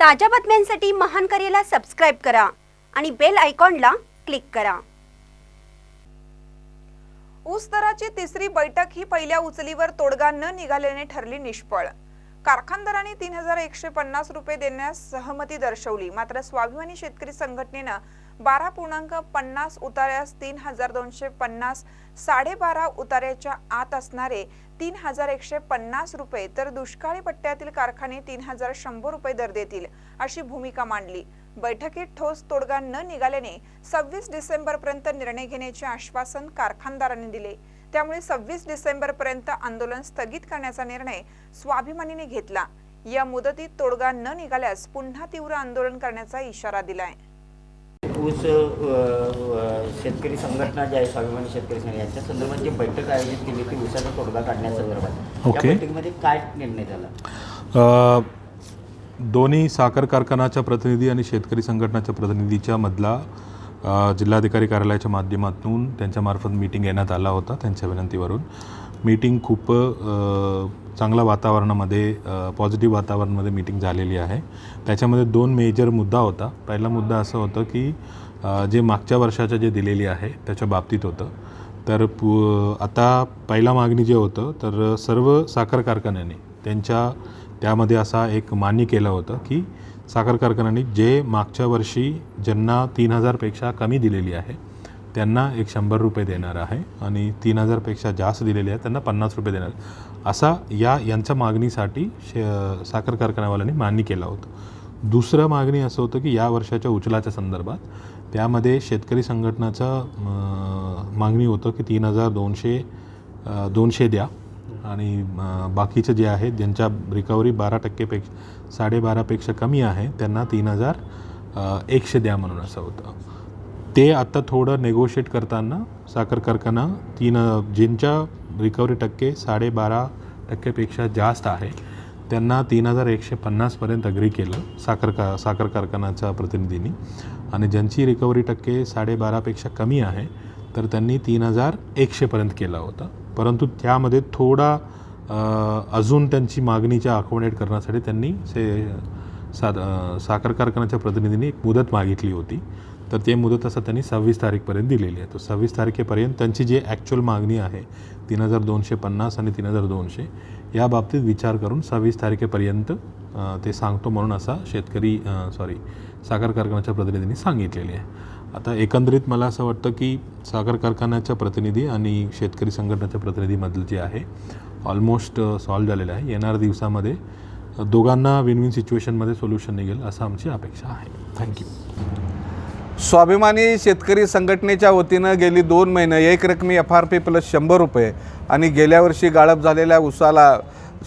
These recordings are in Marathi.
ताज्या बातम्यांसाठी महान करेला सबस्क्राईब करा आणि बेल आयकॉनला क्लिक करा. ऊस दराची तिसरी बैठक ही पहिल्या उचलीवर तोडगा न निघाल्याने ठरली निष्फळ. कारखानदारांनी तीन हजार एकशे पन्नास रुपये देण्यास सहमती दर्शवली. मात्र स्वाभिमानी शेतकरी संघटनेनं बारा पूर्णांक पन्नास उतार्यास तीन हजार दोनशे पन्नास साडेबारा उतार्याच्या आत असणारे तीन हजार एकशे पन्नास रुपये तर दुष्काळी पट्ट्यातील कारखाने तीन हजार शंभर रुपये दर देतील अशी भूमिका मांडली. बैठकीत ठोस तोडगा न निघाल्याने सव्वीस डिसेंबर पर्यंत निर्णय घेण्याचे आश्वासन कारखानदारांनी दिले. त्यामुळे सव्वीस डिसेंबर पर्यंत आंदोलन स्थगित करण्याचा निर्णय स्वाभिमानीने घेतला. या मुदतीत तोडगा न निघाल्यास पुन्हा तीव्र आंदोलन करण्याचा इशारा दिलाय. ऊस शेतकरी संघटना जी आहे स्वाभिमानी शेतकरी संघटना यांच्या संदर्भात जी बैठक आयोजित केली ती ऊसाचा तोडगा काढण्यासंदर्भात ओके. बैठकीमध्ये काय निर्णय झाला? अ, दोन्ही साखर कारखानाच्या प्रतिनिधी आणि शेतकरी संघटनाच्या प्रतिनिधीच्या मधला अ, जिल्हाधिकारी कार्यालयाच्या माध्यमातून त्यांच्यामार्फत मीटिंग घेण्यात आला होता त्यांच्या विनंतीवरून. मीटिंग खूप चांगल्या वातावरणामध्ये पॉझिटिव्ह वातावरणामध्ये मीटिंग झालेली आहे. त्याच्यामध्ये दोन मेजर मुद्दा होता. पहिला मुद्दा असं होतं की जे मागच्या वर्षाचं जे दिलेली आहे त्याच्या बाबतीत होतं. तर पु आता पहिला मागणी जे होतं तर सर्व साखर कारखान्याने त्यांच्या त्यामध्ये असा एक मान्य केलं होतं की साखर कारखान्याने जे मागच्या वर्षी ज्यांना तीन हजारपेक्षा कमी दिलेली आहे त्यांना एक शंभर रुपये देणार आहे आणि तीन हजारपेक्षा जास्त दिलेले आहे त्यांना पन्नास रुपये देणार असा या यांच्या मागणीसाठी शे साखर कारखानावाल्यांनी मान्य केला होतं. दुसरं मागणी असं होतं की या वर्षाच्या उचलाच्या संदर्भात त्यामध्ये शेतकरी संघटनाचं मागणी होतं की तीन हजार दोनशे दोनशे द्या. आणि बाकीचं जे आहे ज्यांच्या रिकव्हरी बारा टक्केपेक्षा साडेबारापेक्षा कमी आहे त्यांना तीन हजार एकशे द्या म्हणून असं होतं. ते आता थोडं नेगोशिएट करताना साखर कारखाना तीन ज्यांच्या रिकव्हरी टक्के साडेबारा टक्केपेक्षा जास्त आहे. त्यांना तीन हजार एकशे पन्नासपर्यंत अग्री केलं साखर का साखर कारखानाच्या प्रतिनिधींनी. आणि ज्यांची रिकव्हरी टक्के साडेबारापेक्षा कमी आहे तर त्यांनी तीन हजार एकशेपर्यंत केला होता. परंतु त्यामध्ये थोडा अजून त्यांची मागणीच्या अकोमोडेट करण्यासाठी त्यांनी से सा साखर कारखान्याच्या प्रतिनिधींनी एक मुदत मागितली होती. तर ते मुदत असं त्यांनी सव्वीस तारीखपर्यंत दिलेली आहे. तर सव्वीस तारखेपर्यंत त्यांची जी ॲक्च्युअल मागणी आहे तीन हजार दोनशे पन्नास आणि तीन हजार दोनशे या बाबतीत विचार करून सव्वीस तारखेपर्यंत ते सांगतो म्हणून असा शेतकरी सॉरी साखर कारखान्याच्या प्रतिनिधींनी सांगितलेली आहे. आता एकंदरीत मला असं वाटतं की साखर कारखान्याच्या प्रतिनिधी आणि शेतकरी संघटनेच्या प्रतिनिधीमधलं जे आहे ऑलमोस्ट सॉल्व्ह झालेलं आहे. येणाऱ्या दिवसामध्ये दोघांना विन विन सिच्युएशनमध्ये सोल्युशन निघेल असं आमची अपेक्षा आहे. थँक्यू स्वाभिमानी शेतकरी संघटनेच्या वतीनं गेली दोन महिने एक रकमी एफ आर पी प्लस शंभर रुपये आणि गेल्या वर्षी गाळप झालेल्या उसाला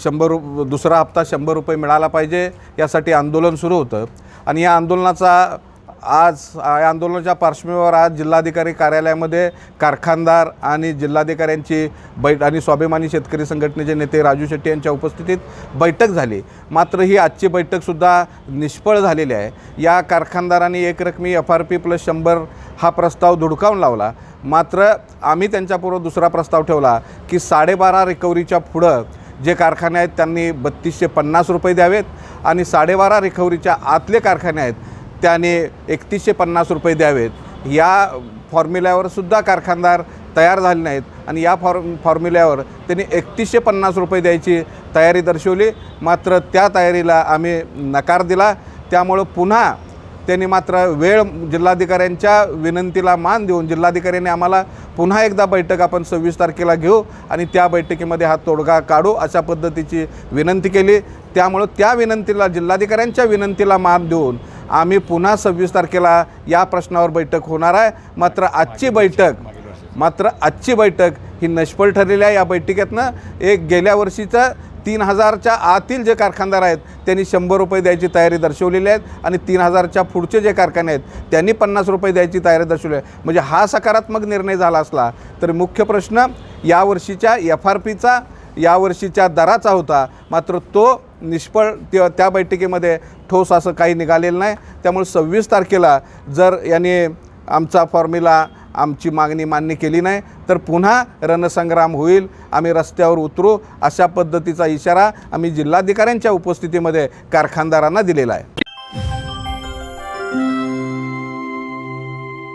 शंभर रु दुसरा हप्ता शंभर रुपये मिळाला पाहिजे यासाठी आंदोलन सुरू होतं. आणि या आंदोलनाचा आज या आंदोलनाच्या पार्श्वभूमीवर आज जिल्हाधिकारी कार्यालयामध्ये कारखानदार आणि जिल्हाधिकाऱ्यांची बैठ आणि स्वाभिमानी शेतकरी संघटनेचे नेते राजू शेट्टी यांच्या उपस्थितीत बैठक झाली. मात्र ही आजची बैठकसुद्धा निष्फळ झालेली आहे. या कारखानदारांनी एक रकमी एफ आर पी प्लस शंभर हा प्रस्ताव धुडकावून लावला. मात्र आम्ही त्यांच्यापूर्व दुसरा प्रस्ताव ठेवला की साडेबारा रिकव्हरीच्या पुढं जे कारखाने आहेत त्यांनी बत्तीसशे पन्नास रुपये द्यावेत आणि साडेबारा रिकव्हरीच्या आतले कारखाने आहेत त्याने एकतीसशे पन्नास रुपये द्यावेत. या फॉर्म्युल्यावर सुद्धा कारखानदार तयार झाले नाहीत आणि या फॉर् फॉर्म्युल्यावर त्यांनी एकतीसशे पन्नास रुपये द्यायची तयारी दर्शवली. मात्र त्या तयारीला आम्ही नकार दिला. त्यामुळं पुन्हा त्यांनी मात्र वेळ जिल्हाधिकाऱ्यांच्या विनंतीला मान देऊन जिल्हाधिकाऱ्यांनी आम्हाला पुन्हा एकदा बैठक आपण सव्वीस तारखेला घेऊ आणि त्या बैठकीमध्ये हा तोडगा काढू अशा पद्धतीची विनंती केली. त्यामुळं त्या विनंतीला जिल्हाधिकाऱ्यांच्या विनंतीला मान देऊन आम्ही पुन्हा सव्वीस तारखेला या प्रश्नावर बैठक होणार आहे. मात्र आजची बैठक मात्र आजची बैठक ही निष्फळ ठरलेली आहे. या बैठकीतनं एक गेल्या वर्षीचं तीन हजारच्या आतील जे कारखानदार आहेत त्यांनी शंभर रुपये द्यायची तयारी दर्शवलेली आहेत आणि तीन हजारच्या पुढचे जे कारखाने आहेत त्यांनी पन्नास रुपये द्यायची तयारी दर्शवली आहे. म्हणजे हा सकारात्मक निर्णय झाला असला तर मुख्य प्रश्न यावर्षीच्या एफ आर पीचा यावर्षीच्या दराचा होता. मात्र तो निष्फळ त्या त्या बैठकीमध्ये ठोस असं काही निघालेलं नाही. त्यामुळे सव्वीस तारखेला जर याने आमचा फॉर्म्युला आमची मागणी मान्य केली नाही तर पुन्हा रणसंग्राम होईल. आम्ही रस्त्यावर उतरू. अशा पद्धतीचा इशारा आम्ही जिल्हाधिकाऱ्यांच्या उपस्थितीमध्ये कारखानदारांना दिलेला आहे.